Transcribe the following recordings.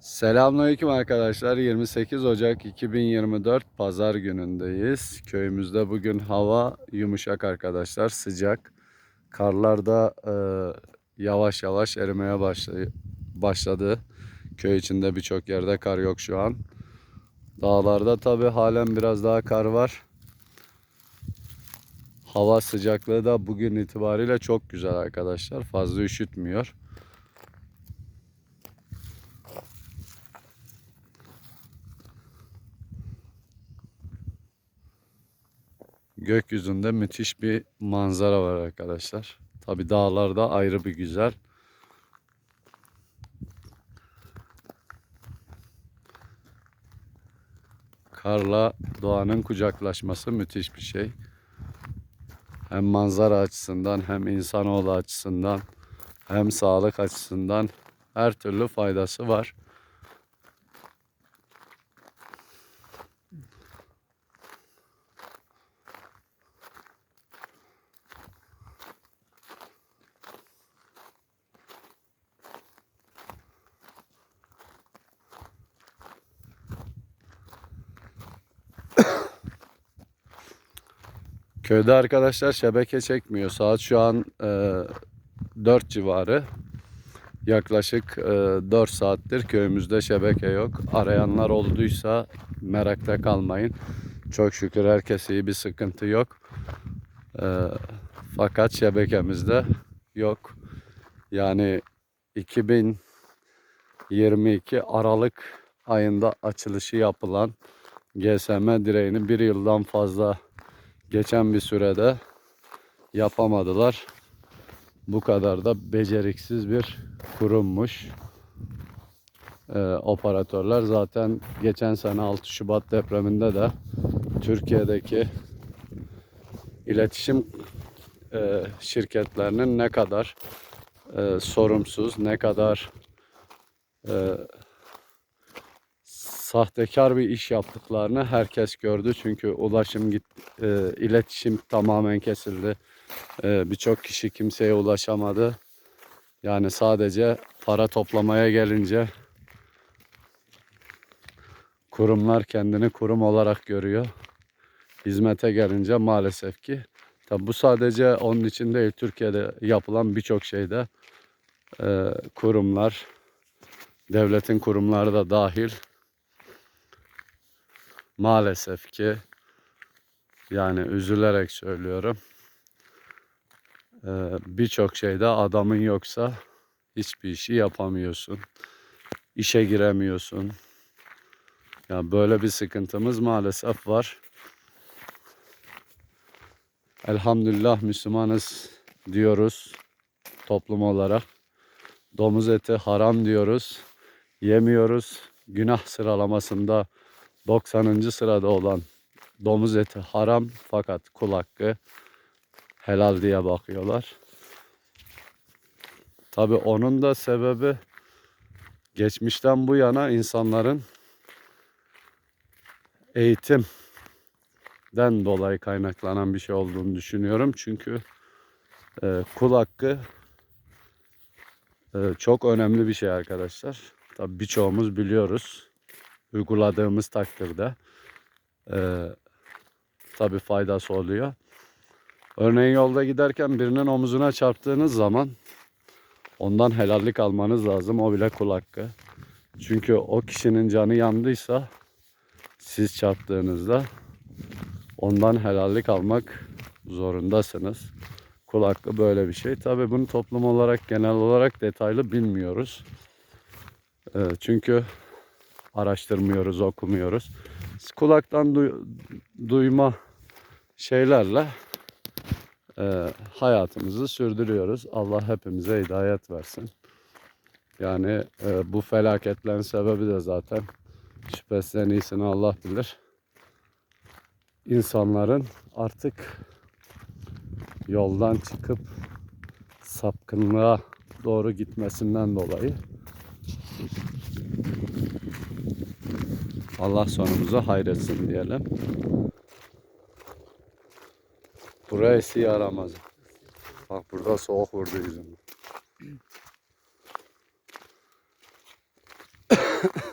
Selamünaleyküm arkadaşlar. 28 Ocak 2024 Pazar günündeyiz. Köyümüzde bugün hava yumuşak arkadaşlar, sıcak. Karlar da e, yavaş yavaş erimeye başladı. başladı. Köy içinde birçok yerde kar yok şu an. Dağlarda tabi halen biraz daha kar var. Hava sıcaklığı da bugün itibariyle çok güzel arkadaşlar. Fazla üşütmüyor. Gökyüzünde müthiş bir manzara var arkadaşlar. Tabi dağlarda ayrı bir güzel. Karla doğanın kucaklaşması müthiş bir şey. Hem manzara açısından hem insanoğlu açısından hem sağlık açısından her türlü faydası var. Köyde arkadaşlar şebeke çekmiyor. Saat şu an e, 4 civarı. Yaklaşık e, 4 saattir köyümüzde şebeke yok. Arayanlar olduysa merakta kalmayın. Çok şükür herkes iyi bir sıkıntı yok. E, fakat şebekemizde yok. Yani 2022 Aralık ayında açılışı yapılan GSM direğini bir yıldan fazla geçen bir sürede yapamadılar. Bu kadar da beceriksiz bir kurummuş. Ee, operatörler zaten geçen sene 6 Şubat depreminde de Türkiye'deki iletişim e, şirketlerinin ne kadar e, sorumsuz, ne kadar e, sahtekar bir iş yaptıklarını herkes gördü. Çünkü ulaşım git, e, iletişim tamamen kesildi. E, Birçok kişi kimseye ulaşamadı. Yani sadece para toplamaya gelince kurumlar kendini kurum olarak görüyor. Hizmete gelince maalesef ki tabi bu sadece onun için değil Türkiye'de yapılan birçok şeyde e, kurumlar devletin kurumları da dahil maalesef ki yani üzülerek söylüyorum birçok şeyde adamın yoksa hiçbir işi yapamıyorsun. İşe giremiyorsun. Ya böyle bir sıkıntımız maalesef var. Elhamdülillah Müslümanız diyoruz toplum olarak. Domuz eti haram diyoruz. Yemiyoruz. Günah sıralamasında 90. sırada olan domuz eti haram fakat kul hakkı helal diye bakıyorlar. Tabi onun da sebebi geçmişten bu yana insanların eğitimden dolayı kaynaklanan bir şey olduğunu düşünüyorum. Çünkü e, kul hakkı e, çok önemli bir şey arkadaşlar. Tabi birçoğumuz biliyoruz uyguladığımız takdirde e, tabi faydası oluyor. Örneğin yolda giderken birinin omuzuna çarptığınız zaman ondan helallik almanız lazım. O bile kul hakkı. Çünkü o kişinin canı yandıysa siz çarptığınızda ondan helallik almak zorundasınız. Kul hakkı böyle bir şey. Tabi bunu toplum olarak genel olarak detaylı bilmiyoruz. E, çünkü araştırmıyoruz, okumuyoruz. Kulaktan duy- duyma şeylerle e, hayatımızı sürdürüyoruz. Allah hepimize hidayet versin. Yani e, bu felaketlerin sebebi de zaten şüphesiz en iyisini Allah bilir. İnsanların artık yoldan çıkıp sapkınlığa doğru gitmesinden dolayı Allah sonumuzu hayretsin diyelim. Buraya esi yaramaz. Bak burada soğuk vurdu yüzüme.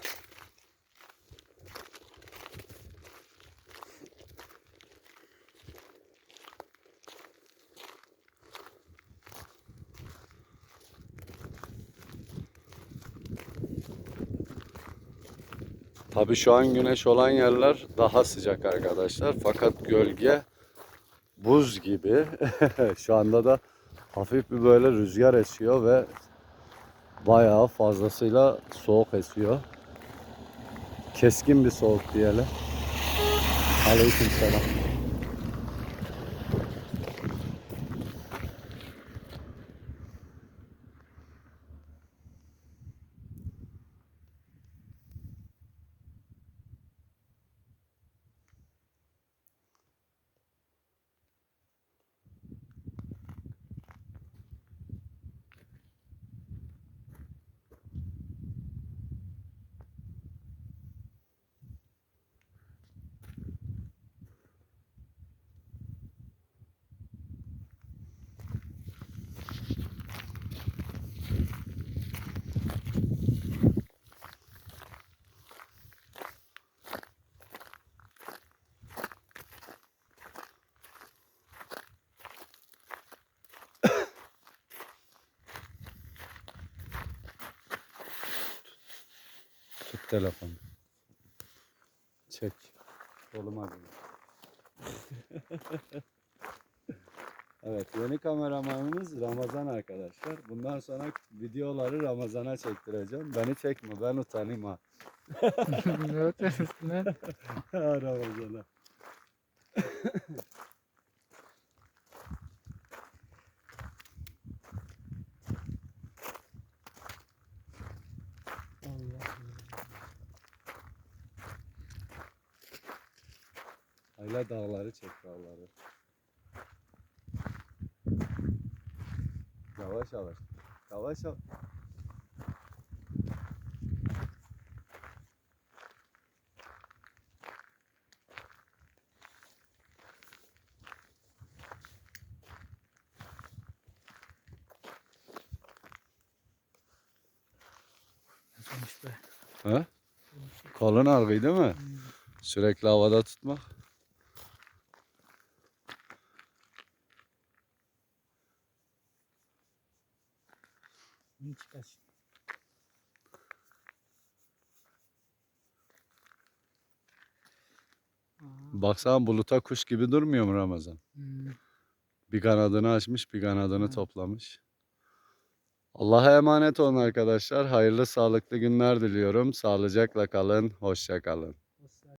Tabii şu an güneş olan yerler daha sıcak arkadaşlar. Fakat gölge buz gibi. şu anda da hafif bir böyle rüzgar esiyor ve bayağı fazlasıyla soğuk esiyor. Keskin bir soğuk diyelim. Aleykümselam. Tut telefonu. Çek. Kolum acıyor. evet yeni kameramanımız Ramazan arkadaşlar. Bundan sonra videoları Ramazan'a çektireceğim. Beni çekme ben utanayım ha. ne lan? Ramazan'a. Allah Hayla dağları çek dağları. Yavaş yavaş. Yavaş yavaş. Ha? Kolun ağrıyor değil mi? Sürekli havada tutmak. Bunu çıkar. Aa, Baksana buluta kuş gibi durmuyor mu Ramazan? hmm. Bir kanadını açmış, bir kanadını Evet. toplamış. Allah'a emanet olun arkadaşlar. Hayırlı, sağlıklı günler diliyorum. Sağlıcakla kalın, hoşça kalın.